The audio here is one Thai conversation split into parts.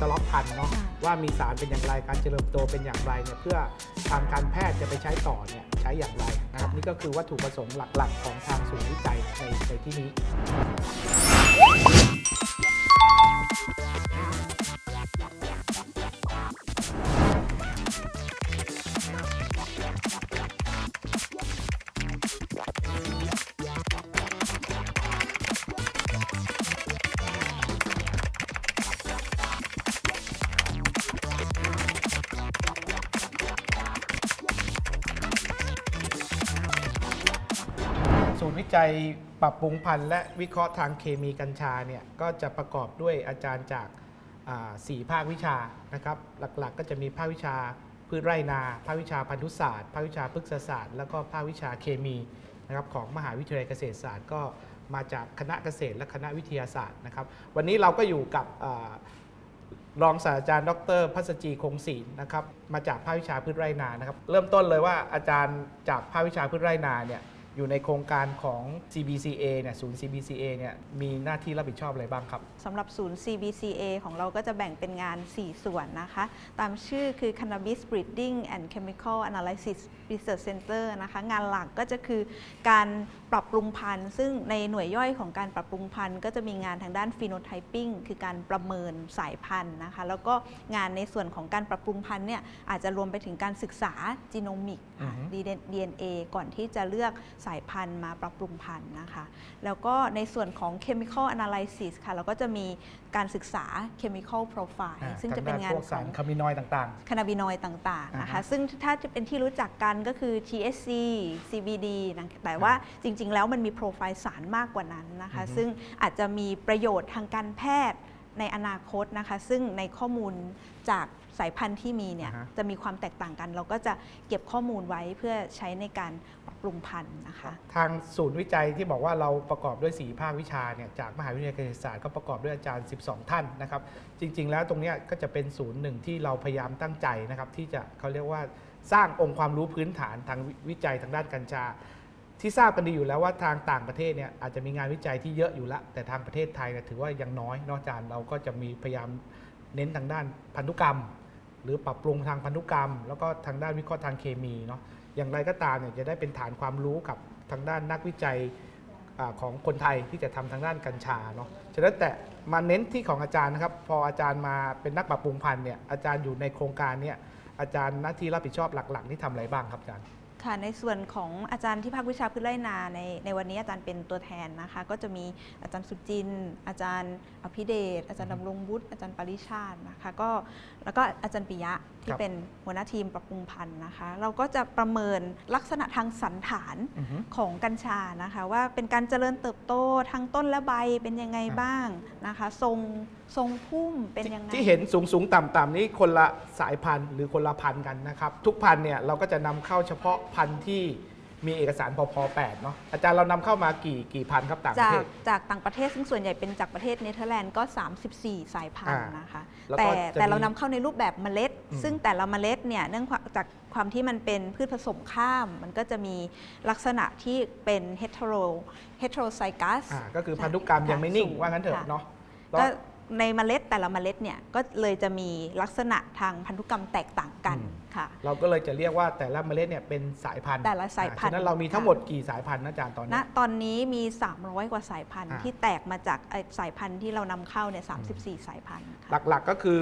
ตล็อกพันธุ์เนาะค่ะว่ามีสารเป็นอย่างไรการเจริญเติบโตเป็นอย่างไรเนี่ยเพื่อทางการแพทย์จะไปใช้ต่อเนี่ยใช้อย่างไรนะครับนี่ก็คือวัตถุประสงค์หลักๆ ของทางศูนย์วิจัยในในที่นี้ จัยปรับปรุงพันธุ์และวิเคราะห์ทางเคมีกัญชาเนี่ยก็จะประกอบด้วยอาจารย์จากสี่ภาควิชานะครับหลักๆ ก็จะมีภาควิชาพืชไร่นา ภาควิชาพันธุศาสตร์ ภาควิชาพฤกษศาสตร์ แล้วก็ภาควิชาเคมีนะครับของมหาวิทยาลัยเกษตรศาสตร์ ก็มาจากคณะเกษตรและคณะวิทยาศาสตร์นะครับ วันนี้เราก็อยู่กับรองศาสตราจารย์ ดรพัสจีคงศิลป์นะครับมาจากภาควิชาพืชไร่นานะครับ เริ่มต้นเลยว่าอาจารย์จากภาควิชาพืชไร่นาเนี่ย อยู่ในโครงการของ CBCA เนี่ยศูนย์ CBCA เนี่ยมีหน้าที่รับผิดชอบอะไรบ้างครับ สำหรับศูนย์ CBCA ของเราก็จะแบ่งเป็นงาน 4 ส่วนนะคะ ตามชื่อคือ Cannabis Breeding and Chemical Analysis Research Center นะคะ งานหลักก็จะคือการปรับปรุงพันธุ์ ซึ่งในหน่วยย่อยของการปรับปรุงพันธุ์ก็จะมีงานทางด้าน Phenotyping คือการประเมินสายพันธุ์นะคะ แล้วก็งานในส่วนของการปรับปรุงพันธุ์เนี่ยอาจจะรวมไปถึงการศึกษาจีโนมิก อือฮึ DNA ก่อนที่จะเลือกสายพันธุ์มาปรับปรุงพันธุ์นะคะ แล้วก็ในส่วนของ chemical analysis ค่ะ เราก็จะมีการศึกษา chemical profile อ่าซึ่งจะเป็นงานทด้พวกขสาองรคามินอยด์ต่างคานาบินอยด์ต่างๆนะอ่าคะฮะซึ่งถ้าจะเป็นที่รู้จักกันก็คือ THC CBD นะแต่ว่าจริง ๆ แล้วมันมีโปรไฟล์สารมากกว่านั้นนะคะอือฮึซึ่งอาจจะมีประโยชน์ทางการแพทย์ในอนาคตนะคะ ซึ่งในข้อมูลจาก สายพันธุ์ที่มีเนี่ยอ่าฮะ จะมีความแตกต่างกัน เราก็จะเก็บข้อมูลไว้เพื่อใช้ในการปรับปรุงพันธุ์นะคะๆทางศูนย์วิจัยที่บอกว่าเราประกอบด้วย 4 ภาควิชาเนี่ยจากมหาวิทยาลัยเกษตรศาสตร์ก็ประกอบด้วยอาจารย์ 12 ท่านนะครับ จริง ๆ แล้วตรงเนี้ยก็จะเป็นศูนย์หนึ่งที่เราพยายามตั้งใจนะครับ ที่จะเขาเรียกว่าสร้างองค์ความรู้พื้นฐานทางวิจัยทางด้านกัญชา ที่ทราบกันดีอยู่แล้วว่าทางต่างประเทศเนี่ยอาจจะมีงานวิจัยที่เยอะอยู่แล้วแต่ทางประเทศไทยเนี่ยถือว่ายังน้อยนอกจากเราก็จะมีพยายามเน้นทางด้านพันธุกรรม หรือปรับปรุงทางพันธุกรรม แล้วก็ทางด้านวิเคราะห์ทางเคมีเนาะอย่างไรก็ตามเนี่ยจะได้เป็นฐานความรู้กับทางด้านนักวิจัยอของคนไทยที่จะทำทางด้านกัญชาเนาะฉะนั้นแต่มาเน้นที่ของอาจารย์นะครับพออาจารย์มาเป็นนักปรับปรุงพันธุ์เนี่ยอาจารย์อยู่ในโครงการเนี่ยอาจารย์หน้าที่รับผิดชอบหลักๆที่ทำอะไรบ้างครับอาจารย์ ค่ะในส่วนของอาจารย์ที่ภาควิชาพืชไร่นาในในวันนี้อาจารย์เป็นตัวแทนนะคะ ก็จะมีอาจารย์สุจิน อาจารย์อภิเดชอาจารย์ดำรงบุตรอาจารย์ปริชาตินะคะก็แล้วก็อาจารย์ปิยะ ที่ครับเป็นหัวหน้าทีมปรับปรุงพันธุ์นะคะ เราก็จะประเมินลักษณะทางสันฐานอือฮึของกัญชานะคะ ว่าเป็นการเจริญเติบโตทั้งต้นและใบเป็นยังไงอ่าบ้างนะคะ ทรงทรงพุ่มเป็นยังไงที่เห็นสูงสูงต่ำต่ำๆนี้คนละสายพันธุ์หรือคนละพันธุ์กันนะครับ ทุกพันธุ์เนี่ยเราก็จะนำเข้าเฉพาะพันธุ์ที่ มีเอกสารพพ8เนาะอาจารย์เรานำเข้ามากี่กี่พันธุ์ครับต่างปจาระเทกศ จากต่างประเทศซึ่งส่วนใหญ่เป็นจากประเทศเนเธอร์แลนด์ก็ 34 สายพันธุ์อ่านนะคะแล้วก็แต่จะแต่เรามีนำเข้าในรูปแบบเมล็ด อืม ซึ่งแต่ละเมล็ดเนี่ยเนื่องจากความที่มันเป็นพืชผสมข้าม มันก็จะมีลักษณะที่เป็น hetero heterozygous อ่าก็คือพันธุกรรมยังไม่นิ่งสูว่างั้นเถอะค่ะเนาะแล้วก็ ในเมล็ดแต่ละเมล็ดเนี่ยก็เลยจะมีลักษณะทางพันธุกรรมแตกต่างกันอืมค่ะ เราก็เลยจะเรียกว่าแต่ละเมล็ดเนี่ยเป็นสายพันธุ์แต่ละสายพันธุ์ อ่ฉะนั้นเรามีทั้งค่ะหมดกี่สายพันธุ์นะอาจารย์ตอนณนี้ ตอนนี้มี 300 กว่าสายพันธุ์ อ่า ที่แตกมาจากไอ้สายพันธุ์ที่เรานำเข้าเนี่ย34 สายพันธุ์ค่ะ หลักๆก็คือ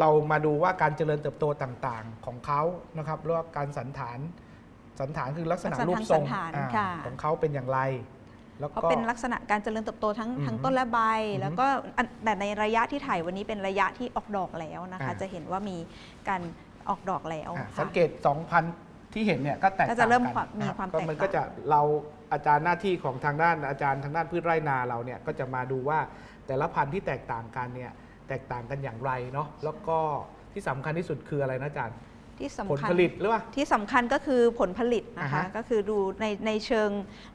เรามาดูว่าการเจริญเติบโตต่างๆของเขานะครับหรือว่าการสันฐานสันฐานคือลักษณะลักษณะรูปทรงทางสันฐานอ่าค่ะ ของเขาเป็นอย่างไรแล้ว เพราะก็เป็นลักษณะการเจริญเติบโตทั้งอือฮึทั้งต้นและใบอือฮึแล้วก็อันแต่ในระยะที่ถ่ายวันนี้เป็นระยะที่ออกดอกแล้วนะคะอ่าจะเห็นว่ามีการออกดอกแล้วอะค่ะสังเกต 2,000 ที่เห็นเนี่ยก็แตกก็จะเริ่มต่งความมีอะความก็แตกมันต่างก็จะเราอาจารย์หน้าที่ของทางด้านอาจารย์ทางด้านพืชไร่นาเราเนี่ยก็จะมาดูว่าแต่ละพันธุ์ที่แตกต่างกันเนี่ยแตกต่างกันอย่างไรเนาะแล้วก็ที่สำคัญที่สุดคืออะไรนะอาจารย์ ที่สำผลคัญผลิตหรือว่า ที่สำคัญก็คือผลผลิตนะอ่าคะฮะ ก็คือดูในในเชิง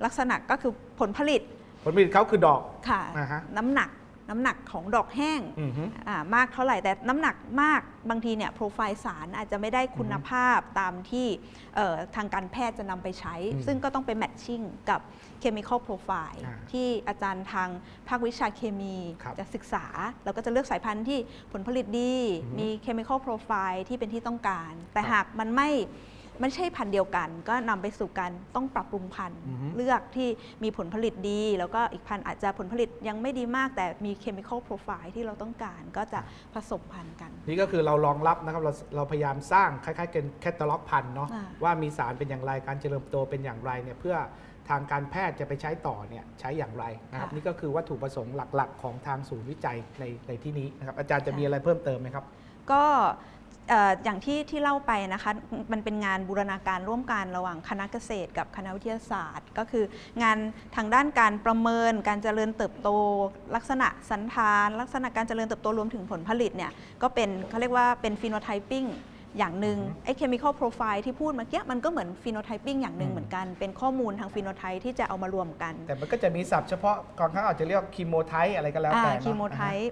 ลักษณะก็คือผลผลิตผลผลิตเขาคือดอก ค่ะ อ่าฮะ น้ำหนัก น้ำหนักของดอกแห้งอือฮึอ่ามากเท่าไหร่แต่น้ำหนักมากบางทีเนี่ยโปรไฟล์สารอาจจะไม่ได้คุณภาพตามที่เอ่อทางการแพทย์จะนำไปใช้อืมซึ่งก็ต้องไปแมทชิ่งกับ Chemical Profile อ่าที่อาจารย์ทางภาควิชาเคมีครับจะศึกษา เราก็จะเลือกสายพันธุ์ที่ผลผลิตดีอือฮึมี Chemical Profile ที่เป็นที่ต้องการ แต่ครับหากมันไม่ ไม่ใช่พันธุ์เดียวกัน ก็นำไปสู่การต้องปรับปรุงพันธุ์อือฮึเลือกที่มีผลผลิตดี แล้วก็อีกพันธุ์อาจจะผลผลิตยังไม่ดีมาก แต่มี Chemical Profile ที่เราต้องการก็จะผสมพันธุ์กัน นี่ก็คือเรารองรับนะครับเราเราพยายามสร้างคล้ายๆเป็นแคตตาล็อกพันธุ์เนาะอ่าว่ามีสารเป็นอย่างไรการเจริญเติบโตเป็นอย่างไรเนี่ยเพื่อทางการแพทย์จะไปใช้ต่อเนี่ยใช้อย่างไรนะครับนี่ก็คือวัตถุประสงค์หลักๆ ของทางศูนย์วิจัยในในที่นี้นะครับอาจารย์จะมีอะไรเพิ่มเติมไหมครับ ก็เอย่างที่ที่เล่าไปนะคะมันเป็นงานบูรณาการร่วมกันระหว่างคณะเกษตรกับคณะวิทยาศาสตร์ ก็คืองานทางด้านการประเมิน การเจริญเติบโต ลักษณะสันฐาน ลักษณะการเจริญเติบโตรวมถึงผลผลิตเนี่ยก็เป็นเขาเรียกว่าเป็นฟีโนไทปิ้ง อย่างหนึ่งไอ้ chemical profile ที่พูดเมื่อกี้มันก็เหมือนฟีโนไทปิ้งอย่างหนึ่งอืมเหมือนกัน เป็นข้อมูลทางฟีโนไทป์ที่จะเอามารวมกัน แต่มันก็จะมีศัพท์เฉพาะบางครั้งอาจจะเรียกคีโมไทป์อะไรก็แล้วแต่เนอะ คีโมไทป์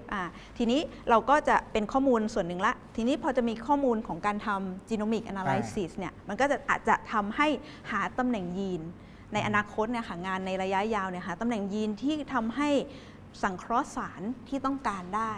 ทีนี้เราก็จะเป็นข้อมูลส่วนหนึ่งละ ทีนี้พอจะมีข้อมูลของการทำ genomic analysis เนี่ย มันก็จะอาจจะทำให้หาตำแหน่งยีน ในอนาคตเนี่ยค่ะงานในระยะยาวเนี่ยหาตำแหน่งยีนที่ทำให้สังเคราะห์สารที่ต้องการได้